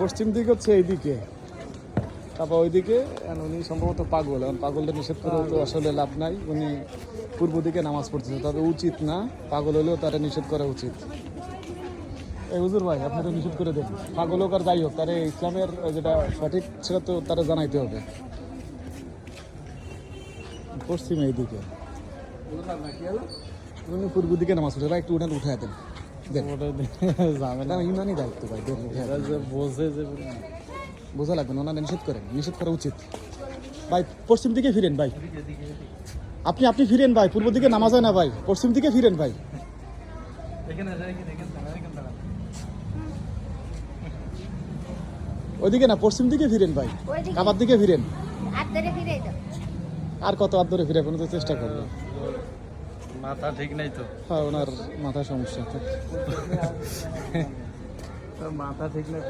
পশ্চিম দিক হচ্ছে এইদিকে। তারপর ওইদিকে উনি সম্ভবত পাগল এখন পাগলটা নিষেধ করে তো আসলে লাভ নাই। উনি পূর্ব দিকে নামাজ পড়তেছে তবে উচিত না। পাগল হলেও তারা নিষেধ করা উচিত। এই হুজুর ভাই আপনারা নিষেধ করে দেন। পাগল হোক আর যাই হোক তারা ইসলামের যেটা সঠিক সেটা তো তারা জানাইতে হবে। পশ্চিম এইদিকে। উনি পূর্ব দিকে নামাজ পড়ছে ভাই একটু উঠান দেন দেন। ঝামেলা। ইমানই দায়িত্ব ভাই বোঝে যে বোঝা লাগবে না ওনারা নিষেধ করেন নিষেধ করা উচিত। ভাই পশ্চিম দিকে ফিরেন ভাই। আপনি আপনি ফিরেন ভাই পূর্ব দিকে নামাজ হয় না ভাই পশ্চিম দিকে ফিরেন ভাই। ওইদিকে না পশ্চিম দিকে ফিরেন ভাই। কাবার দিকে ফিরেন। আর কত হাত ধরে ফিরে কোনো চেষ্টা করব। মাথা ঠিক নাই তো। হ্যাঁ ওনার মাথা সমস্যা মাথা ঠিক নাই